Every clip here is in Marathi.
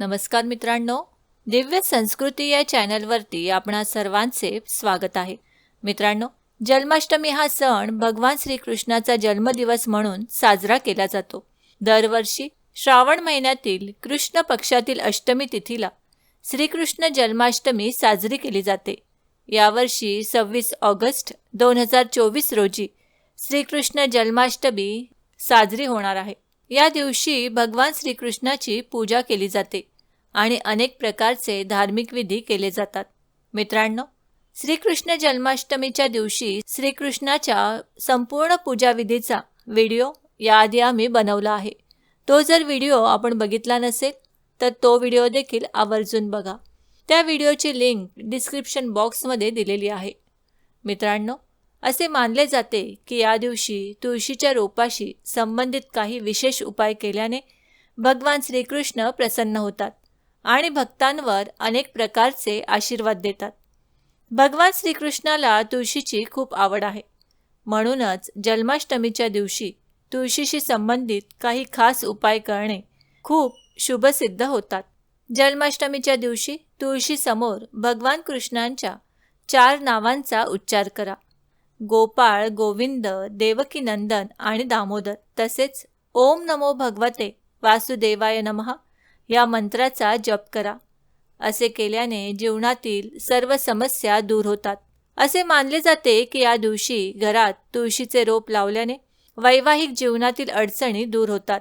नमस्कार मित्रांनो दिव्य संस्कृती या चॅनलवरती आपणा सर्वांचे स्वागत आहे. मित्रांनो जन्माष्टमी हा सण भगवान श्रीकृष्णाचा जन्मदिवस म्हणून साजरा केला जातो. दरवर्षी श्रावण महिन्यातील कृष्ण पक्षातील अष्टमी तिथीला श्रीकृष्ण जन्माष्टमी साजरी केली जाते. यावर्षी सव्वीस ऑगस्ट दोन हजार चोवीस रोजी श्रीकृष्ण जन्माष्टमी साजरी होणार आहे. या दिवशी भगवान श्रीकृष्णाची पूजा केली जाते आणि अनेक प्रकारचे धार्मिक विधी केले जातात. मित्रांनो श्रीकृष्ण जन्माष्टमीच्या दिवशी श्रीकृष्णाच्या संपूर्ण पूजाविधीचा व्हिडिओ याआधी आम्ही बनवला आहे. तो जर व्हिडिओ आपण बघितला नसेल तर तो व्हिडिओ देखील आवर्जून बघा. त्या व्हिडिओची लिंक डिस्क्रिप्शन बॉक्समध्ये दिलेली आहे. मित्रांनो असे मानले जाते की या दिवशी तुळशीच्या रोपाशी संबंधित काही विशेष उपाय केल्याने भगवान श्रीकृष्ण प्रसन्न होतात आणि भक्तांवर अनेक प्रकारचे आशीर्वाद देतात. भगवान श्रीकृष्णाला तुळशीची खूप आवड आहे. म्हणूनच जन्माष्टमीच्या दिवशी तुळशीशी संबंधित काही खास उपाय करणे खूप शुभसिद्ध होतात. जन्माष्टमीच्या दिवशी तुळशीसमोर भगवान कृष्णांच्या चार नावांचा उच्चार करा. गोपाळ गोविंद देवकीनंदन आणि दामोदर. तसेच ओम नमो भगवते वासुदेवाय नमः या मंत्राचा जप करा. असे केल्याने जीवनातील सर्व समस्या दूर होतात. असे मानले जाते की या दिवशी घरात तुळशीचे रोप लावल्याने वैवाहिक जीवनातील अडचणी दूर होतात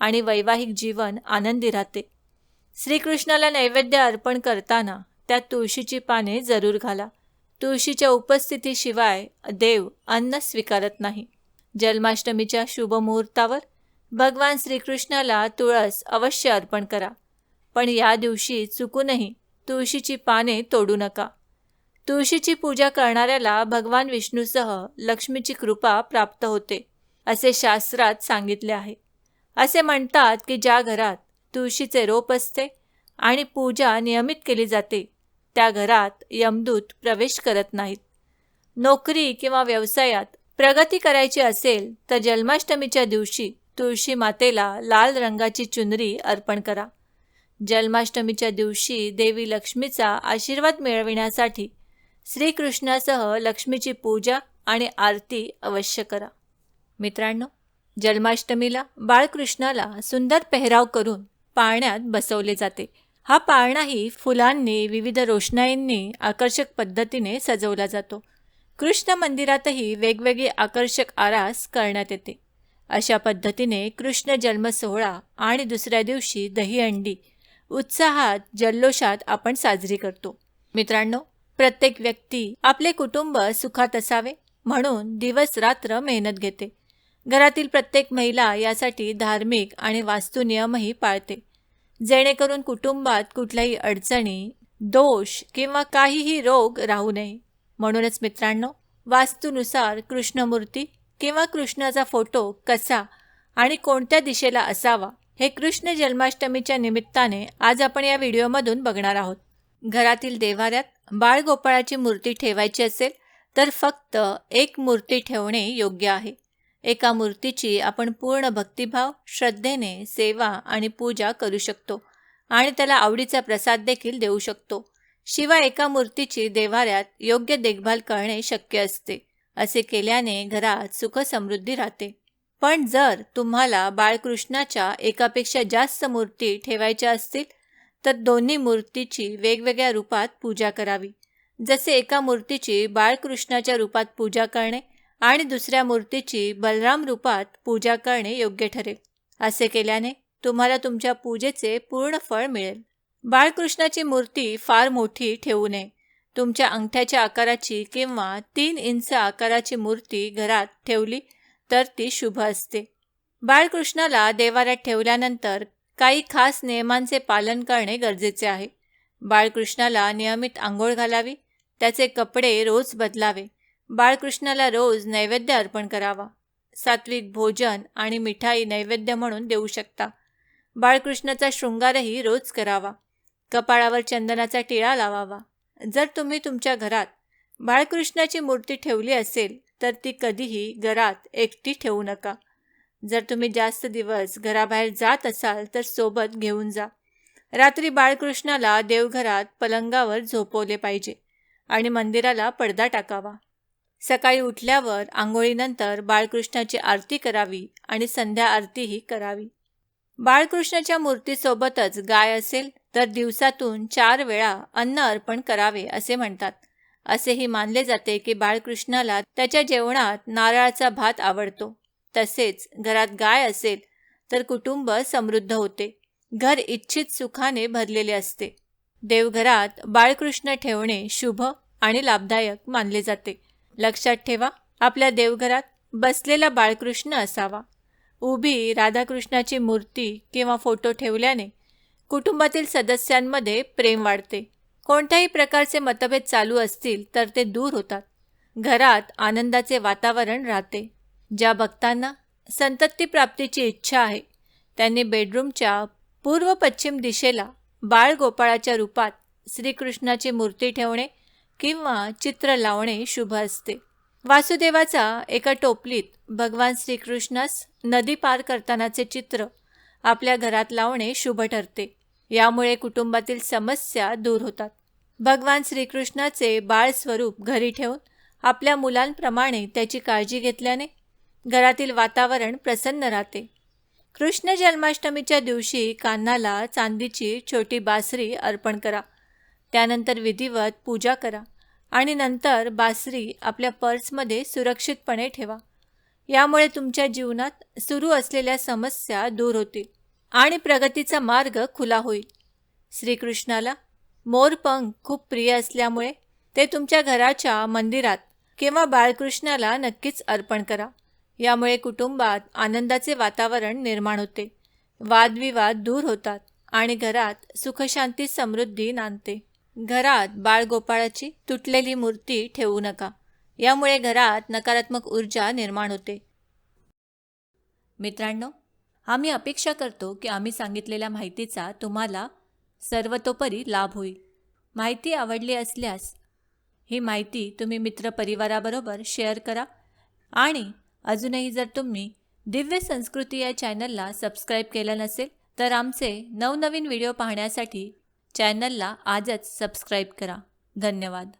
आणि वैवाहिक जीवन आनंदी राहते. श्रीकृष्णाला नैवेद्य अर्पण करताना त्यात तुळशीची पाने जरूर घाला. तुळशीच्या उपस्थितीशिवाय देव अन्न स्वीकारत नाही. जन्माष्टमीच्या शुभमुहूर्तावर भगवान श्रीकृष्णाला तुळस अवश्य अर्पण करा. पण या दिवशी चुकूनही तुळशीची पाने तोडू नका. तुळशीची पूजा करणाऱ्याला भगवान विष्णूसह लक्ष्मीची कृपा प्राप्त होते असे शास्त्रात सांगितले आहे. असे म्हणतात की ज्या घरात तुळशीचे रोप असते आणि पूजा नियमित केली जाते त्या घरात यमदूत प्रवेश करत नाहीत. नोकरी किंवा व्यवसायात प्रगती करायची असेल तर जन्माष्टमीच्या दिवशी तुळशी मातेला लाल रंगाची चुनरी अर्पण करा. जन्माष्टमीच्या दिवशी देवी लक्ष्मीचा आशीर्वाद मिळविण्यासाठी श्रीकृष्णासह लक्ष्मीची पूजा आणि आरती अवश्य करा. मित्रांनो जन्माष्टमीला बाळकृष्णाला सुंदर पेहराव करून पाळण्यात बसवले जाते. हा पाळणाही फुलांनी विविध रोषणाईंनी आकर्षक पद्धतीने सजवला जातो. कृष्ण मंदिरातही वेगवेगळी आकर्षक आरास करण्यात येते. अशा पद्धतीने कृष्ण जन्म सोहळा आणि दुसऱ्या दिवशी दहीहंडी उत्साहात जल्लोषात आपण साजरी करतो. मित्रांनो प्रत्येक व्यक्ती आपले कुटुंब सुखात असावे म्हणून दिवस रात्र मेहनत घेते. घरातील प्रत्येक महिला यासाठी धार्मिक आणि वास्तुनियमही पाळते. जेणेकरून कुटुंबात कुठल्याही अडचणी दोष किंवा काहीही रोग राहू नये. म्हणूनच मित्रांनो वास्तूनुसार कृष्णमूर्ती किंवा कृष्णाचा फोटो कसा आणि कोणत्या दिशेला असावा हे कृष्ण जन्माष्टमीच्या निमित्ताने आज आपण या व्हिडिओमधून बघणार आहोत. घरातील देवाऱ्यात बाळगोपाळाची मूर्ती ठेवायची असेल तर फक्त एक मूर्ती ठेवणे योग्य आहे. एका मूर्तीची आपण पूर्ण भक्तिभाव श्रद्धेने सेवा आणि पूजा करू शकतो आणि त्याला आवडीचा प्रसाद देखील देऊ शकतो. शिवाय एका मूर्तीची देवाऱ्यात योग्य देखभाल करणे शक्य असते असे केल्याने घरात सुख समृद्धी राहते. पण जर तुम्हाला बाळकृष्णाच्या एकापेक्षा जास्त मूर्ती ठेवायच्या असतील तर दोन्ही मूर्तीची वेगवेगळ्या रूपात पूजा करावी. जसे एका मूर्तीची बाळकृष्णाच्या रूपात पूजा करणे आणि दुसऱ्या मूर्तीची बलराम रूपात पूजा करणे योग्य ठरेल. असे केल्याने तुम्हाला तुमच्या पूजेचे पूर्ण फळ मिळेल. बाळकृष्णाची मूर्ती फार मोठी ठेवू नये. तुमच्या अंगठ्याच्या आकाराची किंवा तीन इंच आकाराची मूर्ती घरात ठेवली तर ती शुभ असते. बाळकृष्णाला देवाऱ्यात ठेवल्यानंतर काही खास नियमांचे पालन करणे गरजेचे आहे. बाळकृष्णाला नियमित आंघोळ घालावी त्याचे कपडे रोज बदलावे बाळकृष्णाला रोज नैवेद्य अर्पण करावा. सात्विक भोजन आणि मिठाई नैवेद्य म्हणून देऊ शकता. बाळकृष्णाचा शृंगारही रोज करावा. कपाळावर चंदनाचा टिळा लावावा. जर तुम्ही तुमच्या घरात बाळकृष्णाची मूर्ती ठेवली असेल तर ती कधीही घरात एकटी ठेवू नका. जर तुम्ही जास्त दिवस घराबाहेर जात असाल तर सोबत घेऊन जा. रात्री बाळकृष्णाला देवघरात पलंगावर झोपवले पाहिजे आणि मंदिराला पडदा टाकावा. सकाळी उठल्यावर आंघोळीनंतर बाळकृष्णाची आरती करावी आणि संध्या आरतीही करावी. बाळकृष्णाच्या मूर्तीसोबतच गाय असेल तर दिवसातून चार वेळा अन्न अर्पण करावे असे म्हणतात. असेही मानले जाते की बाळकृष्णाला त्याच्या जेवणात नारळाचा भात आवडतो. तसेच घरात गाय असेल तर कुटुंब समृद्ध होते. घर इच्छित सुखाने भरलेले असते. देवघरात बाळकृष्ण ठेवणे शुभ आणि लाभदायक मानले जाते. लक्षात ठेवा आपल्या देवघरात बसलेला बाळकृष्ण असावा. उभी राधाकृष्णाची मूर्ती किंवा फोटो ठेवल्याने कुटुंबातील सदस्यांमध्ये प्रेम वाढते. कोणत्याही प्रकारचे मतभेद चालू असतील तर ते दूर होतात. घरात आनंदाचे वातावरण राहते. ज्या भक्तांना संतती प्राप्तीची इच्छा आहे त्यांनी बेडरूमच्या पूर्व पश्चिम दिशेला बाळगोपाळाच्या रूपात श्रीकृष्णाची मूर्ती ठेवणे किंवा चित्र लावणे शुभ असते. वासुदेवाचा एका टोपलीत भगवान श्रीकृष्णास नदी पार करतानाचे चित्र आपल्या घरात लावणे शुभ ठरते. यामुळे कुटुंबातील समस्या दूर होतात. भगवान श्रीकृष्णाचे बाळ स्वरूप घरी ठेवून आपल्या मुलांप्रमाणे त्याची काळजी घेतल्याने घरातील वातावरण प्रसन्न राहते. कृष्ण जन्माष्टमीच्या दिवशी कान्हाला चांदीची छोटी बासरी अर्पण करा. त्यानंतर विधिवत पूजा करा आणि नंतर बासरी आपल्या पर्समध्ये सुरक्षितपणे ठेवा. यामुळे तुमच्या जीवनात सुरू असलेल्या समस्या दूर होतील आणि प्रगतीचा मार्ग खुला होईल. श्रीकृष्णाला मोरपंख खूप प्रिय असल्यामुळे ते तुमच्या घराच्या मंदिरात किंवा बाळकृष्णाला नक्कीच अर्पण करा. यामुळे कुटुंबात आनंदाचे वातावरण निर्माण होते. वादविवाद दूर होतात आणि घरात सुखशांती समृद्धी नांदते. घरात बाळगोपाळाची तुटलेली मूर्ती ठेवू नका. यामुळे घरात नकारात्मक ऊर्जा निर्माण होते. मित्रांनो आम्ही अपेक्षा करतो की आम्ही सांगितलेल्या माहितीचा तुम्हाला सर्वतोपरी लाभ होईल. माहिती आवडली असल्यास ही माहिती तुम्ही मित्रपरिवाराबरोबर शेअर करा आणि अजूनही जर तुम्ही दिव्य संस्कृती या चॅनलला सबस्क्राईब केलं नसेल तर आमचे नवनवीन व्हिडिओ पाहण्यासाठी चॅनलला आजच सबस्क्राईब करा. धन्यवाद.